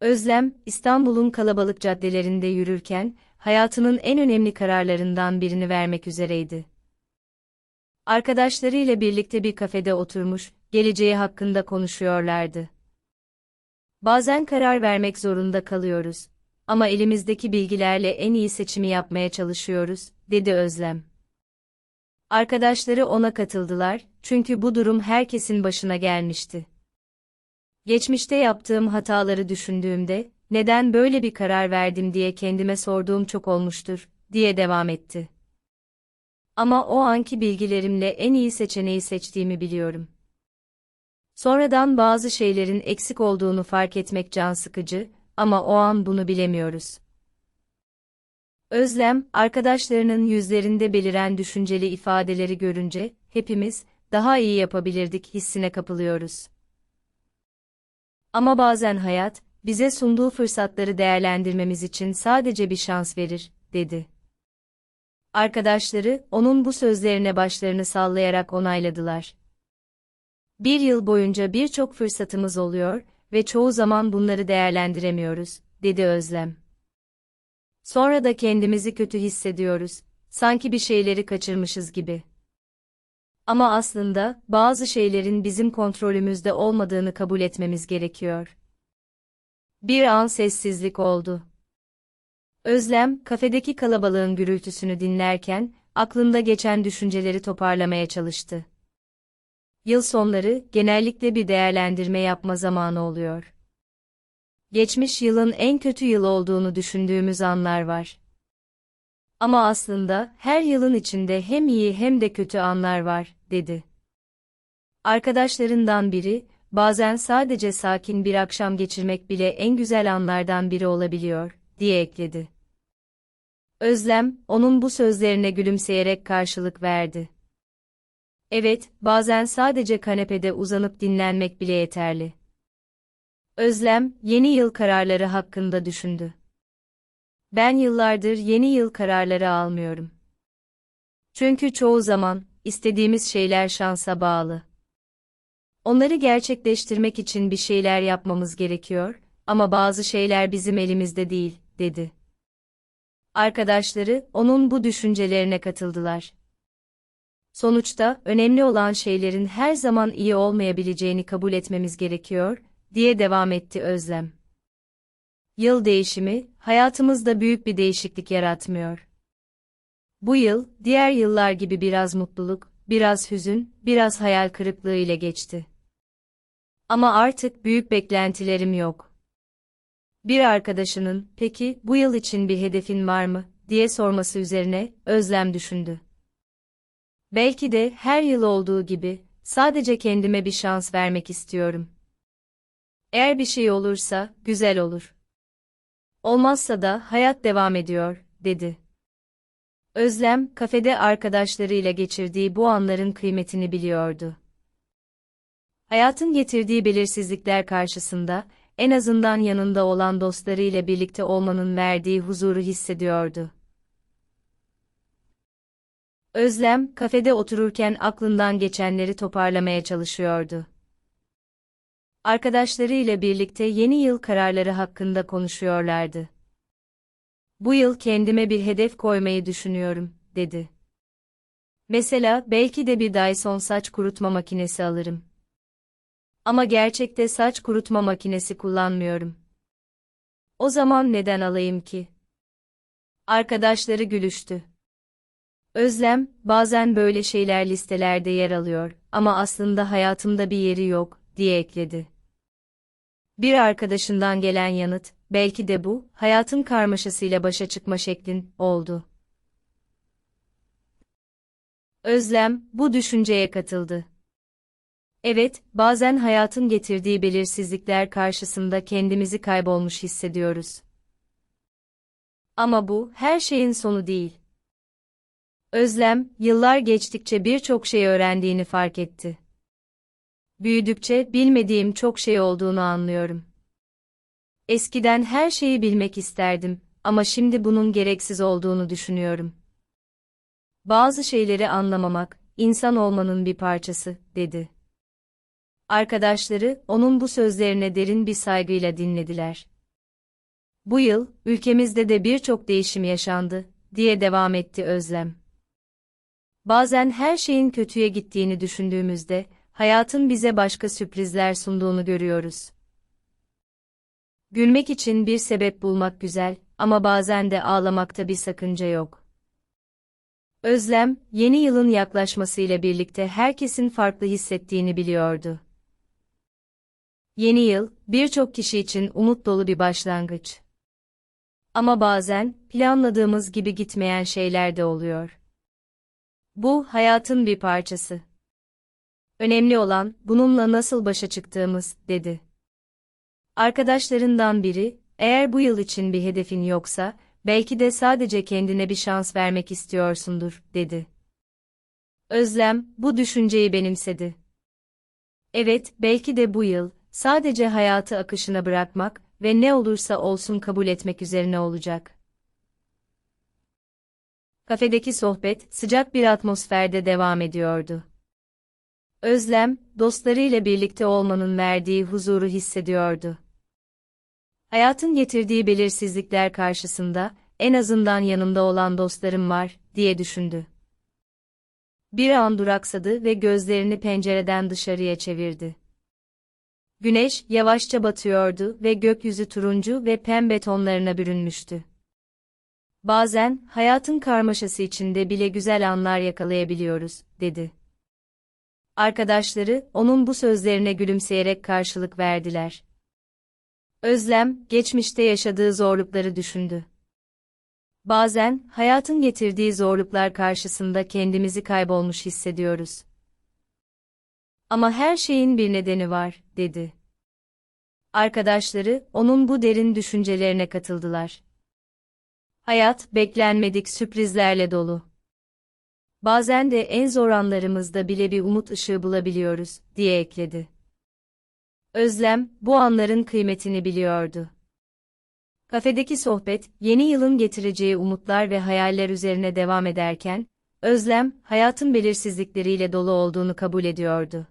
Özlem, İstanbul'un kalabalık caddelerinde yürürken, hayatının en önemli kararlarından birini vermek üzereydi. Arkadaşlarıyla birlikte bir kafede oturmuş, geleceği hakkında konuşuyorlardı. Bazen karar vermek zorunda kalıyoruz. Ama elimizdeki bilgilerle en iyi seçimi yapmaya çalışıyoruz, dedi Özlem. Arkadaşları ona katıldılar, çünkü bu durum herkesin başına gelmişti. Geçmişte yaptığım hataları düşündüğümde, neden böyle bir karar verdim diye kendime sorduğum çok olmuştur, diye devam etti. Ama o anki bilgilerimle en iyi seçeneği seçtiğimi biliyorum. Sonradan bazı şeylerin eksik olduğunu fark etmek can sıkıcı ama o an bunu bilemiyoruz. Özlem, arkadaşlarının yüzlerinde beliren düşünceli ifadeleri görünce, hepimiz, daha iyi yapabilirdik hissine kapılıyoruz. Ama bazen hayat, bize sunduğu fırsatları değerlendirmemiz için sadece bir şans verir, dedi. Arkadaşları, onun bu sözlerine başlarını sallayarak onayladılar. Bir yıl boyunca birçok fırsatımız oluyor ve çoğu zaman bunları değerlendiremiyoruz, dedi Özlem. Sonra da kendimizi kötü hissediyoruz, sanki bir şeyleri kaçırmışız gibi. Ama aslında, bazı şeylerin bizim kontrolümüzde olmadığını kabul etmemiz gerekiyor. Bir an sessizlik oldu. Özlem, kafedeki kalabalığın gürültüsünü dinlerken, aklında geçen düşünceleri toparlamaya çalıştı. Yıl sonları, genellikle bir değerlendirme yapma zamanı oluyor. Geçmiş yılın en kötü yıl olduğunu düşündüğümüz anlar var. Ama aslında, her yılın içinde hem iyi hem de kötü anlar var, dedi. Arkadaşlarından biri, bazen sadece sakin bir akşam geçirmek bile en güzel anlardan biri olabiliyor, diye ekledi. Özlem, onun bu sözlerine gülümseyerek karşılık verdi. Evet, bazen sadece kanepede uzanıp dinlenmek bile yeterli. Özlem, yeni yıl kararları hakkında düşündü. Ben yıllardır yeni yıl kararları almıyorum. Çünkü çoğu zaman, istediğimiz şeyler şansa bağlı. Onları gerçekleştirmek için bir şeyler yapmamız gerekiyor, ama bazı şeyler bizim elimizde değil, dedi. Arkadaşları, onun bu düşüncelerine katıldılar. Sonuçta, önemli olan şeylerin her zaman iyi olmayabileceğini kabul etmemiz gerekiyor, diye devam etti Özlem. Yıl değişimi, hayatımızda büyük bir değişiklik yaratmıyor. Bu yıl, diğer yıllar gibi biraz mutluluk, biraz hüzün, biraz hayal kırıklığı ile geçti. Ama artık büyük beklentilerim yok. Bir arkadaşının, peki bu yıl için bir hedefin var mı, diye sorması üzerine, Özlem düşündü. Belki de her yıl olduğu gibi, sadece kendime bir şans vermek istiyorum. Eğer bir şey olursa, güzel olur. Olmazsa da hayat devam ediyor, dedi. Özlem, kafede arkadaşlarıyla geçirdiği bu anların kıymetini biliyordu. Hayatın getirdiği belirsizlikler karşısında, en azından yanında olan dostlarıyla birlikte olmanın verdiği huzuru hissediyordu. Özlem, kafede otururken aklından geçenleri toparlamaya çalışıyordu. Arkadaşlarıyla birlikte yeni yıl kararları hakkında konuşuyorlardı. Bu yıl kendime bir hedef koymayı düşünüyorum, dedi. Mesela belki de bir Dyson saç kurutma makinesi alırım. Ama gerçekte saç kurutma makinesi kullanmıyorum. O zaman neden alayım ki? Arkadaşları gülüştü. Özlem, bazen böyle şeyler listelerde yer alıyor ama aslında hayatımda bir yeri yok, diye ekledi. Bir arkadaşından gelen yanıt, belki de bu, hayatın karmaşasıyla başa çıkma şeklin, oldu. Özlem, bu düşünceye katıldı. Evet, bazen hayatın getirdiği belirsizlikler karşısında kendimizi kaybolmuş hissediyoruz. Ama bu, her şeyin sonu değil. Özlem, yıllar geçtikçe birçok şey öğrendiğini fark etti. Büyüdükçe bilmediğim çok şey olduğunu anlıyorum. Eskiden her şeyi bilmek isterdim ama şimdi bunun gereksiz olduğunu düşünüyorum. Bazı şeyleri anlamamak, insan olmanın bir parçası, dedi. Arkadaşları, onun bu sözlerine derin bir saygıyla dinlediler. Bu yıl, ülkemizde de birçok değişim yaşandı, diye devam etti Özlem. Bazen her şeyin kötüye gittiğini düşündüğümüzde, hayatın bize başka sürprizler sunduğunu görüyoruz. Gülmek için bir sebep bulmak güzel ama bazen de ağlamakta bir sakınca yok. Özlem, yeni yılın yaklaşmasıyla birlikte herkesin farklı hissettiğini biliyordu. Yeni yıl, birçok kişi için umut dolu bir başlangıç. Ama bazen, planladığımız gibi gitmeyen şeyler de oluyor. Bu, hayatın bir parçası. Önemli olan, bununla nasıl başa çıktığımız, dedi. Arkadaşlarından biri, eğer bu yıl için bir hedefin yoksa, belki de sadece kendine bir şans vermek istiyorsundur, dedi. Özlem, bu düşünceyi benimsedi. Evet, belki de bu yıl, sadece hayatı akışına bırakmak ve ne olursa olsun kabul etmek üzerine olacak. Kafedeki sohbet, sıcak bir atmosferde devam ediyordu. Özlem, dostlarıyla birlikte olmanın verdiği huzuru hissediyordu. Hayatın getirdiği belirsizlikler karşısında, en azından yanımda olan dostlarım var, diye düşündü. Bir an duraksadı ve gözlerini pencereden dışarıya çevirdi. Güneş, yavaşça batıyordu ve gökyüzü turuncu ve pembe tonlarına bürünmüştü. Bazen, hayatın karmaşası içinde bile güzel anlar yakalayabiliyoruz, dedi. Arkadaşları, onun bu sözlerine gülümseyerek karşılık verdiler. Özlem, geçmişte yaşadığı zorlukları düşündü. Bazen, hayatın getirdiği zorluklar karşısında kendimizi kaybolmuş hissediyoruz. Ama her şeyin bir nedeni var, dedi. Arkadaşları, onun bu derin düşüncelerine katıldılar. Hayat, beklenmedik sürprizlerle dolu. Bazen de en zor anlarımızda bile bir umut ışığı bulabiliyoruz, diye ekledi. Özlem, bu anların kıymetini biliyordu. Kafedeki sohbet, yeni yılın getireceği umutlar ve hayaller üzerine devam ederken, Özlem, hayatın belirsizlikleriyle dolu olduğunu kabul ediyordu.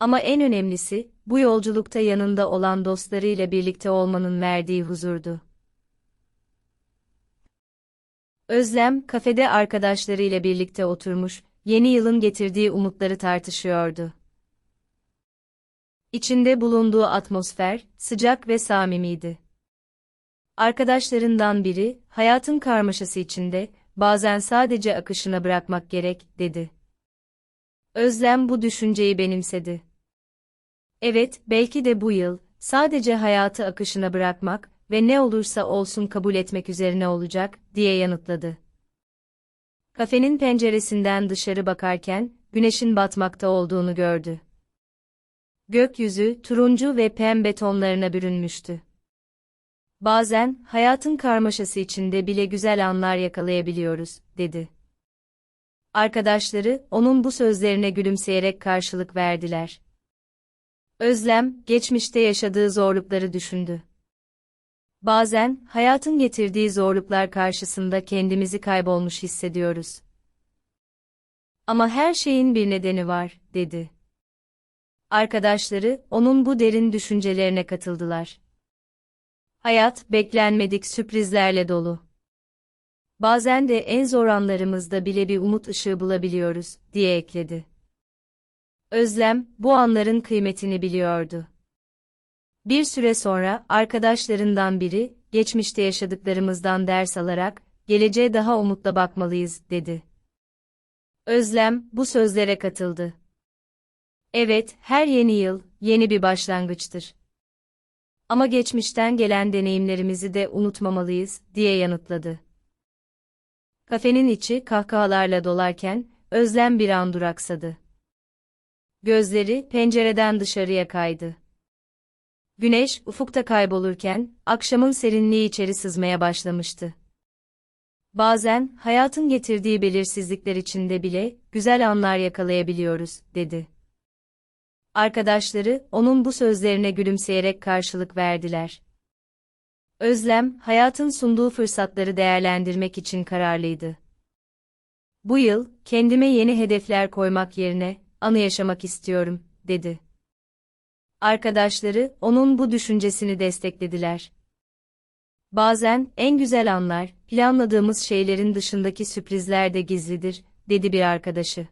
Ama en önemlisi, bu yolculukta yanında olan dostlarıyla birlikte olmanın verdiği huzurdu. Özlem, kafede arkadaşlarıyla birlikte oturmuş, yeni yılın getirdiği umutları tartışıyordu. İçinde bulunduğu atmosfer, sıcak ve samimiydi. Arkadaşlarından biri, hayatın karmaşası içinde, bazen sadece akışına bırakmak gerek, dedi. Özlem bu düşünceyi benimsedi. Evet, belki de bu yıl, sadece hayatı akışına bırakmak ve ne olursa olsun kabul etmek üzerine olacak, diye yanıtladı. Kafenin penceresinden dışarı bakarken, güneşin batmakta olduğunu gördü. Gökyüzü, turuncu ve pembe tonlarına bürünmüştü. Bazen, hayatın karmaşası içinde bile güzel anlar yakalayabiliyoruz, dedi. Arkadaşları, onun bu sözlerine gülümseyerek karşılık verdiler. Özlem, geçmişte yaşadığı zorlukları düşündü. Bazen, hayatın getirdiği zorluklar karşısında kendimizi kaybolmuş hissediyoruz. Ama her şeyin bir nedeni var, dedi. Arkadaşları, onun bu derin düşüncelerine katıldılar. Hayat, beklenmedik sürprizlerle dolu. Bazen de en zor anlarımızda bile bir umut ışığı bulabiliyoruz, diye ekledi. Özlem, bu anların kıymetini biliyordu. Bir süre sonra, arkadaşlarından biri, geçmişte yaşadıklarımızdan ders alarak, geleceğe daha umutla bakmalıyız, dedi. Özlem, bu sözlere katıldı. Evet, her yeni yıl, yeni bir başlangıçtır. Ama geçmişten gelen deneyimlerimizi de unutmamalıyız, diye yanıtladı. Kafenin içi kahkahalarla dolarken, Özlem bir an duraksadı. Gözleri pencereden dışarıya kaydı. Güneş ufukta kaybolurken, akşamın serinliği içeri sızmaya başlamıştı. Bazen, hayatın getirdiği belirsizlikler içinde bile, güzel anlar yakalayabiliyoruz, dedi. Arkadaşları, onun bu sözlerine gülümseyerek karşılık verdiler. Özlem, hayatın sunduğu fırsatları değerlendirmek için kararlıydı. Bu yıl, kendime yeni hedefler koymak yerine, anı yaşamak istiyorum, dedi. Arkadaşları onun bu düşüncesini desteklediler. Bazen en güzel anlar, planladığımız şeylerin dışındaki sürprizler de gizlidir, dedi bir arkadaşı.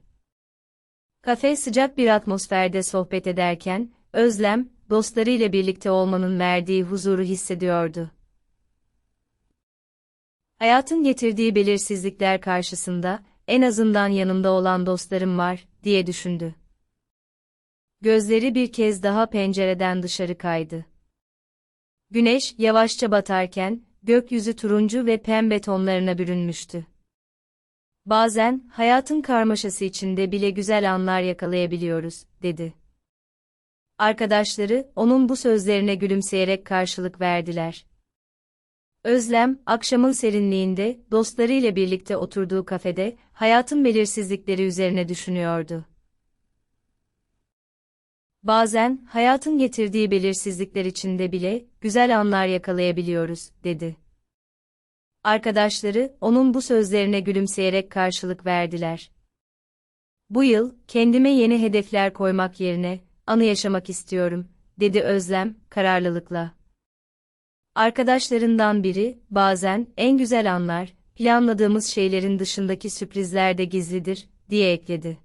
Kafe sıcak bir atmosferde sohbet ederken, Özlem, dostlarıyla birlikte olmanın verdiği huzuru hissediyordu. Hayatın getirdiği belirsizlikler karşısında, en azından yanımda olan dostlarım var, diye düşündü. Gözleri bir kez daha pencereden dışarı kaydı. Güneş yavaşça batarken, gökyüzü turuncu ve pembe tonlarına bürünmüştü. Bazen, hayatın karmaşası içinde bile güzel anlar yakalayabiliyoruz, dedi. Arkadaşları, onun bu sözlerine gülümseyerek karşılık verdiler. Özlem, akşamın serinliğinde, dostlarıyla birlikte oturduğu kafede, hayatın belirsizlikleri üzerine düşünüyordu. Bazen, hayatın getirdiği belirsizlikler içinde bile, güzel anlar yakalayabiliyoruz, dedi. Arkadaşları, onun bu sözlerine gülümseyerek karşılık verdiler. Bu yıl, kendime yeni hedefler koymak yerine, anı yaşamak istiyorum, dedi Özlem, kararlılıkla. Arkadaşlarından biri, bazen, en güzel anlar, planladığımız şeylerin dışındaki sürprizler de gizlidir, diye ekledi.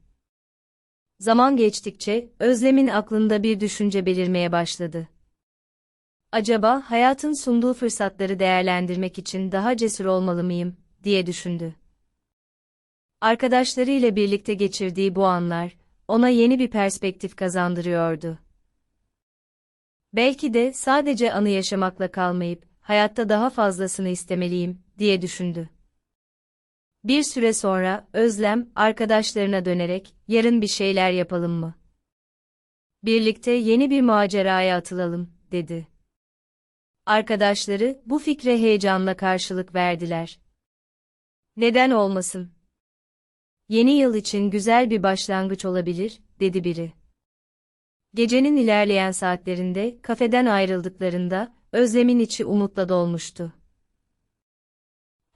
Zaman geçtikçe, Özlem'in aklında bir düşünce belirmeye başladı. Acaba hayatın sunduğu fırsatları değerlendirmek için daha cesur olmalı mıyım, diye düşündü. Arkadaşlarıyla birlikte geçirdiği bu anlar, ona yeni bir perspektif kazandırıyordu. Belki de sadece anı yaşamakla kalmayıp, hayatta daha fazlasını istemeliyim, diye düşündü. Bir süre sonra, Özlem, arkadaşlarına dönerek, yarın bir şeyler yapalım mı? Birlikte yeni bir maceraya atılalım, dedi. Arkadaşları, bu fikre heyecanla karşılık verdiler. Neden olmasın? Yeni yıl için güzel bir başlangıç olabilir, dedi biri. Gecenin ilerleyen saatlerinde, kafeden ayrıldıklarında, Özlem'in içi umutla dolmuştu.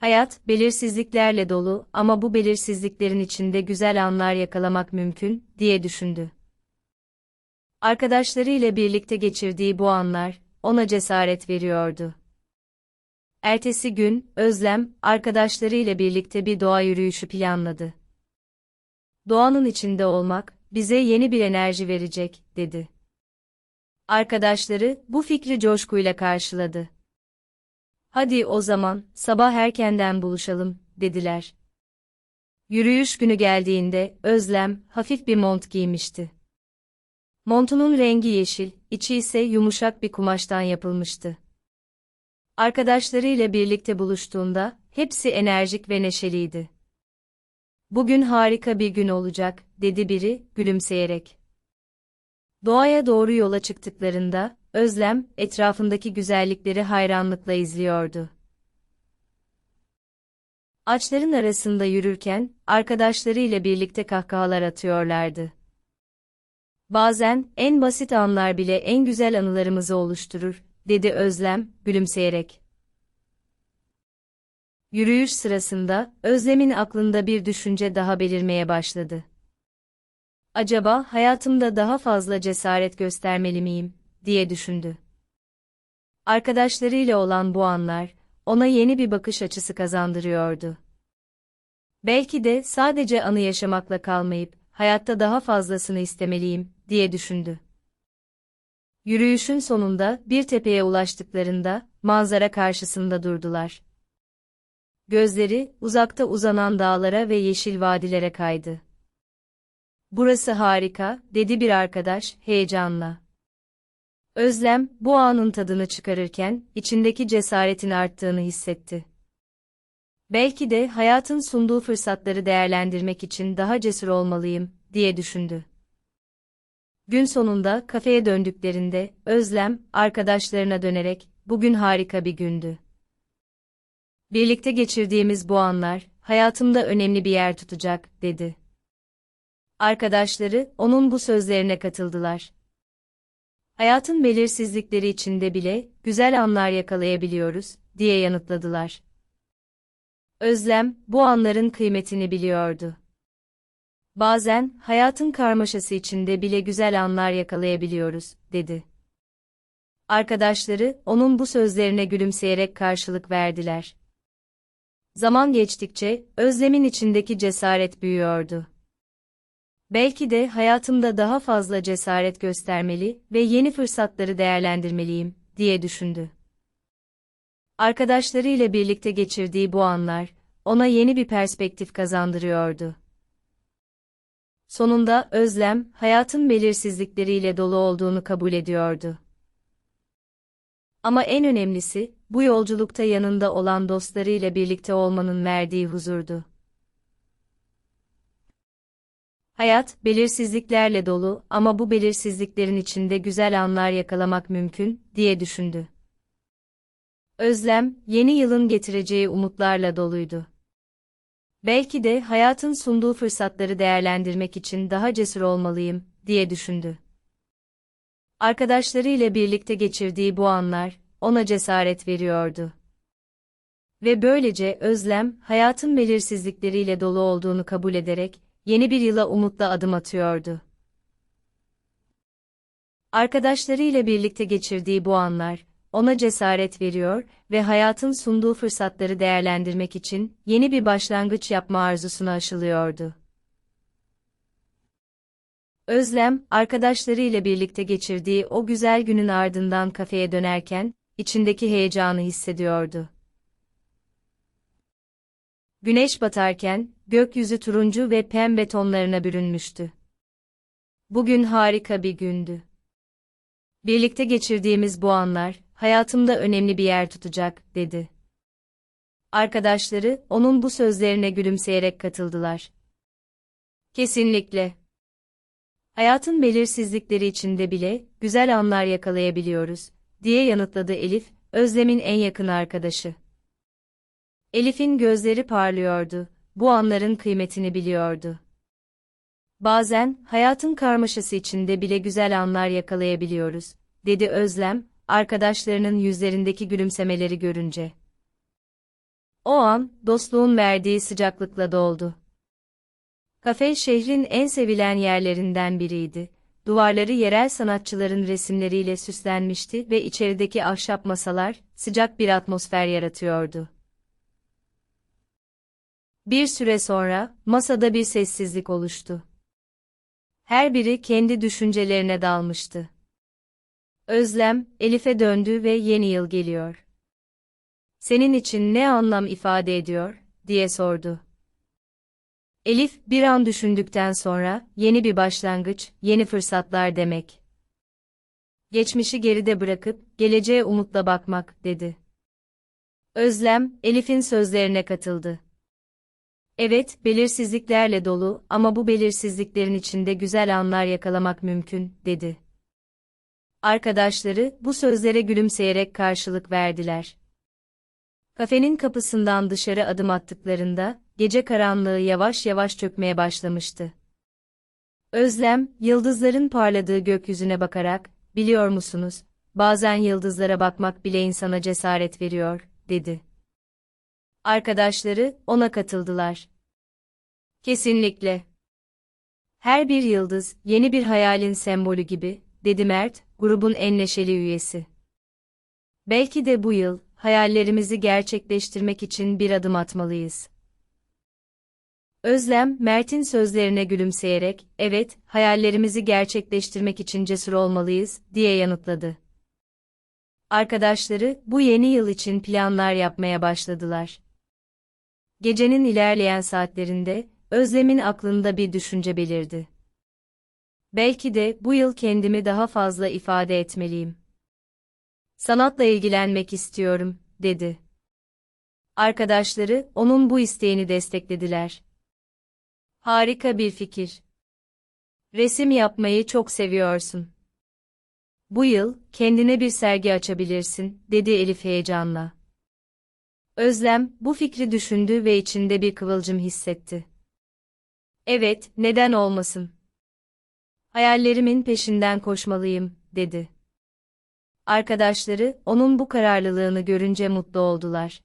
Hayat, belirsizliklerle dolu ama bu belirsizliklerin içinde güzel anlar yakalamak mümkün, diye düşündü. Arkadaşlarıyla birlikte geçirdiği bu anlar, ona cesaret veriyordu. Ertesi gün, Özlem, arkadaşlarıyla birlikte bir doğa yürüyüşü planladı. Doğanın içinde olmak, bize yeni bir enerji verecek, dedi. Arkadaşları, bu fikri coşkuyla karşıladı. Hadi o zaman, sabah erkenden buluşalım, dediler. Yürüyüş günü geldiğinde, Özlem, hafif bir mont giymişti. Montunun rengi yeşil, içi ise yumuşak bir kumaştan yapılmıştı. Arkadaşlarıyla birlikte buluştuğunda, hepsi enerjik ve neşeliydi. Bugün harika bir gün olacak, dedi biri, gülümseyerek. Doğaya doğru yola çıktıklarında, Özlem, etrafındaki güzellikleri hayranlıkla izliyordu. Ağaçların arasında yürürken, arkadaşlarıyla birlikte kahkahalar atıyorlardı. Bazen, en basit anlar bile en güzel anılarımızı oluşturur, dedi Özlem, gülümseyerek. Yürüyüş sırasında, Özlem'in aklında bir düşünce daha belirmeye başladı. Acaba hayatımda daha fazla cesaret göstermeli miyim, diye düşündü. Arkadaşlarıyla olan bu anlar, ona yeni bir bakış açısı kazandırıyordu. Belki de sadece anı yaşamakla kalmayıp, hayatta daha fazlasını istemeliyim, diye düşündü. Yürüyüşün sonunda bir tepeye ulaştıklarında, manzara karşısında durdular. Gözleri, uzakta uzanan dağlara ve yeşil vadilere kaydı. Burası harika, dedi bir arkadaş, heyecanla. Özlem, bu anın tadını çıkarırken, içindeki cesaretin arttığını hissetti. Belki de hayatın sunduğu fırsatları değerlendirmek için daha cesur olmalıyım, diye düşündü. Gün sonunda kafeye döndüklerinde, Özlem, arkadaşlarına dönerek, bugün harika bir gündü. Birlikte geçirdiğimiz bu anlar, hayatımda önemli bir yer tutacak, dedi. Arkadaşları, onun bu sözlerine katıldılar. Hayatın belirsizlikleri içinde bile, güzel anlar yakalayabiliyoruz, diye yanıtladılar. Özlem, bu anların kıymetini biliyordu. Bazen, hayatın karmaşası içinde bile güzel anlar yakalayabiliyoruz, dedi. Arkadaşları, onun bu sözlerine gülümseyerek karşılık verdiler. Zaman geçtikçe, Özlem'in içindeki cesaret büyüyordu. Belki de hayatımda daha fazla cesaret göstermeli ve yeni fırsatları değerlendirmeliyim, diye düşündü. Arkadaşlarıyla birlikte geçirdiği bu anlar, ona yeni bir perspektif kazandırıyordu. Sonunda Özlem, hayatın belirsizlikleriyle dolu olduğunu kabul ediyordu. Ama en önemlisi, bu yolculukta yanında olan dostlarıyla birlikte olmanın verdiği huzurdu. Hayat, belirsizliklerle dolu ama bu belirsizliklerin içinde güzel anlar yakalamak mümkün, diye düşündü. Özlem, yeni yılın getireceği umutlarla doluydu. Belki de hayatın sunduğu fırsatları değerlendirmek için daha cesur olmalıyım, diye düşündü. Arkadaşlarıyla birlikte geçirdiği bu anlar, ona cesaret veriyordu. Ve böylece Özlem, hayatın belirsizlikleriyle dolu olduğunu kabul ederek, yeni bir yıla umutla adım atıyordu. Arkadaşlarıyla birlikte geçirdiği bu anlar, ona cesaret veriyor ve hayatın sunduğu fırsatları değerlendirmek için yeni bir başlangıç yapma arzusuna aşılıyordu. Özlem, arkadaşlarıyla birlikte geçirdiği o güzel günün ardından kafeye dönerken, içindeki heyecanı hissediyordu. Güneş batarken, gökyüzü turuncu ve pembe tonlarına bürünmüştü. Bugün harika bir gündü. Birlikte geçirdiğimiz bu anlar, hayatımda önemli bir yer tutacak, dedi. Arkadaşları, onun bu sözlerine gülümseyerek katıldılar. Kesinlikle. Hayatın belirsizlikleri içinde bile, güzel anlar yakalayabiliyoruz, diye yanıtladı Elif, Özlem'in en yakın arkadaşı. Elif'in gözleri parlıyordu, bu anların kıymetini biliyordu. Bazen, hayatın karmaşası içinde bile güzel anlar yakalayabiliyoruz, dedi Özlem, arkadaşlarının yüzlerindeki gülümsemeleri görünce. O an, dostluğun verdiği sıcaklıkla doldu. Kafe şehrin en sevilen yerlerinden biriydi. Duvarları yerel sanatçıların resimleriyle süslenmişti ve içerideki ahşap masalar sıcak bir atmosfer yaratıyordu. Bir süre sonra masada bir sessizlik oluştu. Her biri kendi düşüncelerine dalmıştı. Özlem, Elif'e döndü ve yeni yıl geliyor. Senin için ne anlam ifade ediyor, diye sordu. Elif, bir an düşündükten sonra, yeni bir başlangıç, yeni fırsatlar demek. Geçmişi geride bırakıp, geleceğe umutla bakmak, dedi. Özlem, Elif'in sözlerine katıldı. Evet, belirsizliklerle dolu ama bu belirsizliklerin içinde güzel anlar yakalamak mümkün, dedi. Arkadaşları, bu sözlere gülümseyerek karşılık verdiler. Kafenin kapısından dışarı adım attıklarında, gece karanlığı yavaş yavaş çökmeye başlamıştı. Özlem, yıldızların parladığı gökyüzüne bakarak, biliyor musunuz, bazen yıldızlara bakmak bile insana cesaret veriyor, dedi. Arkadaşları, ona katıldılar. Kesinlikle. Her bir yıldız, yeni bir hayalin sembolü gibi, dedi Mert, grubun en neşeli üyesi. Belki de bu yıl, hayallerimizi gerçekleştirmek için bir adım atmalıyız. Özlem, Mert'in sözlerine gülümseyerek, evet, hayallerimizi gerçekleştirmek için cesur olmalıyız, diye yanıtladı. Arkadaşları, bu yeni yıl için planlar yapmaya başladılar. Gecenin ilerleyen saatlerinde, Özlem'in aklında bir düşünce belirdi. Belki de bu yıl kendimi daha fazla ifade etmeliyim. Sanatla ilgilenmek istiyorum, dedi. Arkadaşları onun bu isteğini desteklediler. Harika bir fikir. Resim yapmayı çok seviyorsun. Bu yıl kendine bir sergi açabilirsin, dedi Elif heyecanla. Özlem bu fikri düşündü ve içinde bir kıvılcım hissetti. Evet, neden olmasın? Hayallerimin peşinden koşmalıyım, dedi. Arkadaşları, onun bu kararlılığını görünce mutlu oldular.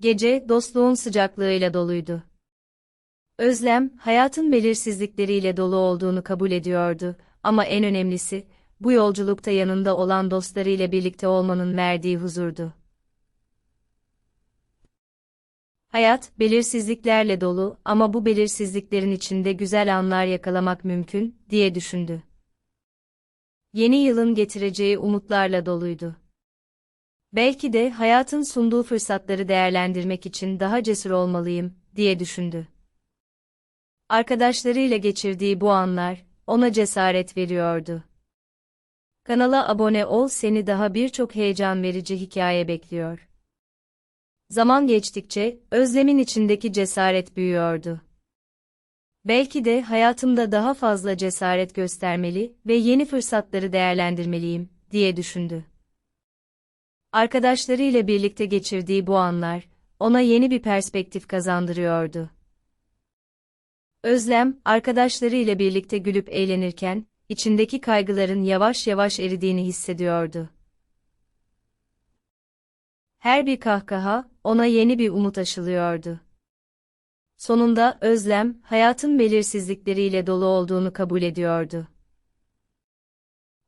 Gece, dostluğun sıcaklığıyla doluydu. Özlem, hayatın belirsizlikleriyle dolu olduğunu kabul ediyordu ama en önemlisi, bu yolculukta yanında olan dostlarıyla birlikte olmanın verdiği huzurdu. Hayat, belirsizliklerle dolu ama bu belirsizliklerin içinde güzel anlar yakalamak mümkün, diye düşündü. Yeni yılın getireceği umutlarla doluydu. Belki de hayatın sunduğu fırsatları değerlendirmek için daha cesur olmalıyım, diye düşündü. Arkadaşlarıyla geçirdiği bu anlar, ona cesaret veriyordu. Kanala abone ol seni daha birçok heyecan verici hikaye bekliyor. Zaman geçtikçe, özlemin içindeki cesaret büyüyordu. Belki de hayatımda daha fazla cesaret göstermeli ve yeni fırsatları değerlendirmeliyim, diye düşündü. Arkadaşlarıyla birlikte geçirdiği bu anlar, ona yeni bir perspektif kazandırıyordu. Özlem, arkadaşlarıyla birlikte gülüp eğlenirken, içindeki kaygıların yavaş yavaş eridiğini hissediyordu. Her bir kahkaha, ona yeni bir umut aşılıyordu. Sonunda Özlem, hayatın belirsizlikleriyle dolu olduğunu kabul ediyordu.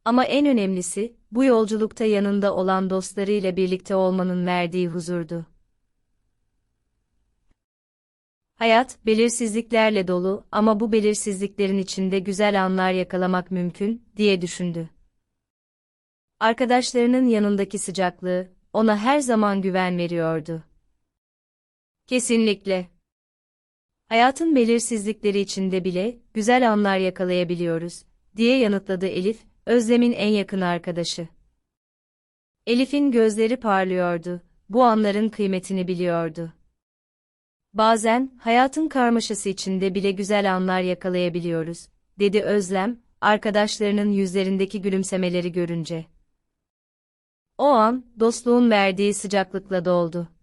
Ama en önemlisi, bu yolculukta yanında olan dostlarıyla birlikte olmanın verdiği huzurdu. Hayat, belirsizliklerle dolu ama bu belirsizliklerin içinde güzel anlar yakalamak mümkün, diye düşündü. Arkadaşlarının yanındaki sıcaklığı, ona her zaman güven veriyordu. Kesinlikle. Hayatın belirsizlikleri içinde bile, güzel anlar yakalayabiliyoruz, diye yanıtladı Elif, Özlem'in en yakın arkadaşı. Elif'in gözleri parlıyordu, bu anların kıymetini biliyordu. Bazen, hayatın karmaşası içinde bile güzel anlar yakalayabiliyoruz, dedi Özlem, arkadaşlarının yüzlerindeki gülümsemeleri görünce. O an, dostluğun verdiği sıcaklıkla doldu.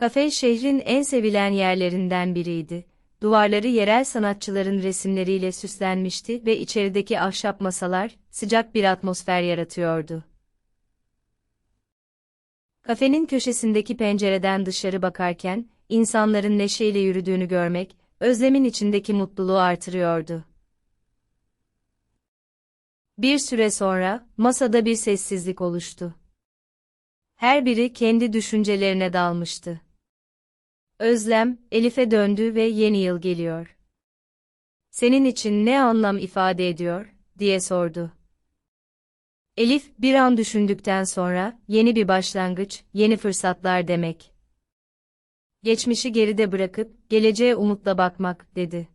Kafe şehrin en sevilen yerlerinden biriydi. Duvarları yerel sanatçıların resimleriyle süslenmişti ve içerideki ahşap masalar, sıcak bir atmosfer yaratıyordu. Kafenin köşesindeki pencereden dışarı bakarken, insanların neşeyle yürüdüğünü görmek, özlemin içindeki mutluluğu artırıyordu. Bir süre sonra, masada bir sessizlik oluştu. Her biri kendi düşüncelerine dalmıştı. Özlem, Elif'e döndü ve yeni yıl geliyor. Senin için ne anlam ifade ediyor, diye sordu. Elif, bir an düşündükten sonra, yeni bir başlangıç, yeni fırsatlar demek. Geçmişi geride bırakıp, geleceğe umutla bakmak, dedi.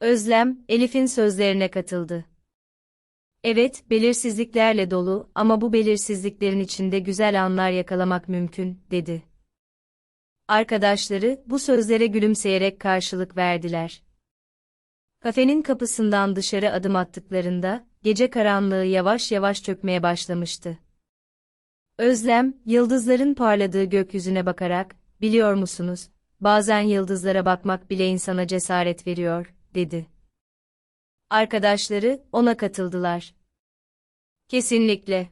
Özlem, Elif'in sözlerine katıldı. Evet, belirsizliklerle dolu ama bu belirsizliklerin içinde güzel anlar yakalamak mümkün, dedi. Arkadaşları, bu sözlere gülümseyerek karşılık verdiler. Kafenin kapısından dışarı adım attıklarında, gece karanlığı yavaş yavaş çökmeye başlamıştı. Özlem, yıldızların parladığı gökyüzüne bakarak, biliyor musunuz, bazen yıldızlara bakmak bile insana cesaret veriyor, dedi. Arkadaşları, ona katıldılar. Kesinlikle.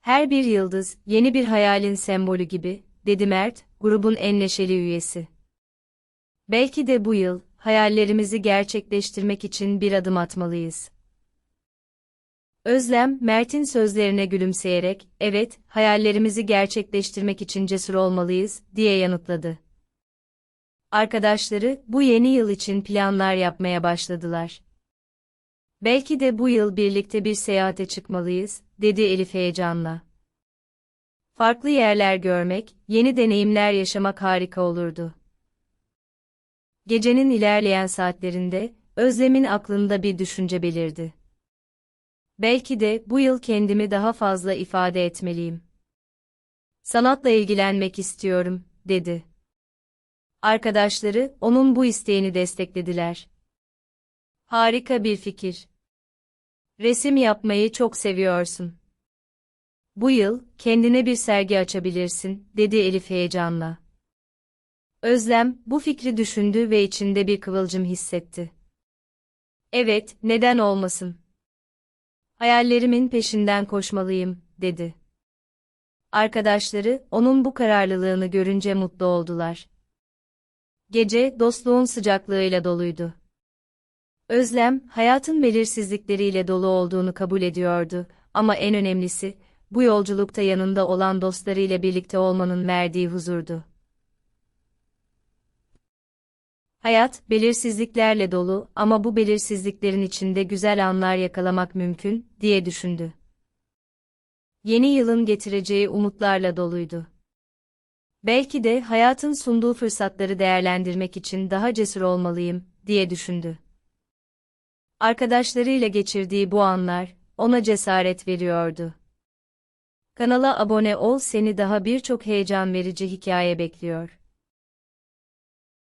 Her bir yıldız, yeni bir hayalin sembolü gibi, dedi Mert, grubun en neşeli üyesi. Belki de bu yıl, hayallerimizi gerçekleştirmek için bir adım atmalıyız. Özlem, Mert'in sözlerine gülümseyerek, evet, hayallerimizi gerçekleştirmek için cesur olmalıyız, diye yanıtladı. Arkadaşları, bu yeni yıl için planlar yapmaya başladılar. Belki de bu yıl birlikte bir seyahate çıkmalıyız, dedi Elif heyecanla. Farklı yerler görmek, yeni deneyimler yaşamak harika olurdu. Gecenin ilerleyen saatlerinde, Özlem'in aklında bir düşünce belirdi. Belki de bu yıl kendimi daha fazla ifade etmeliyim. Sanatla ilgilenmek istiyorum, dedi. Arkadaşları, onun bu isteğini desteklediler. Harika bir fikir. Resim yapmayı çok seviyorsun. Bu yıl, kendine bir sergi açabilirsin, dedi Elif heyecanla. Özlem, bu fikri düşündü ve içinde bir kıvılcım hissetti. Evet, neden olmasın? Hayallerimin peşinden koşmalıyım, dedi. Arkadaşları, onun bu kararlılığını görünce mutlu oldular. Gece, dostluğun sıcaklığıyla doluydu. Özlem, hayatın belirsizlikleriyle dolu olduğunu kabul ediyordu ama en önemlisi, bu yolculukta yanında olan dostlarıyla birlikte olmanın verdiği huzurdu. Hayat, belirsizliklerle dolu ama bu belirsizliklerin içinde güzel anlar yakalamak mümkün, diye düşündü. Yeni yılın getireceği umutlarla doluydu. Belki de hayatın sunduğu fırsatları değerlendirmek için daha cesur olmalıyım, diye düşündü. Arkadaşlarıyla geçirdiği bu anlar, ona cesaret veriyordu. Kanala abone ol seni daha birçok heyecan verici hikaye bekliyor.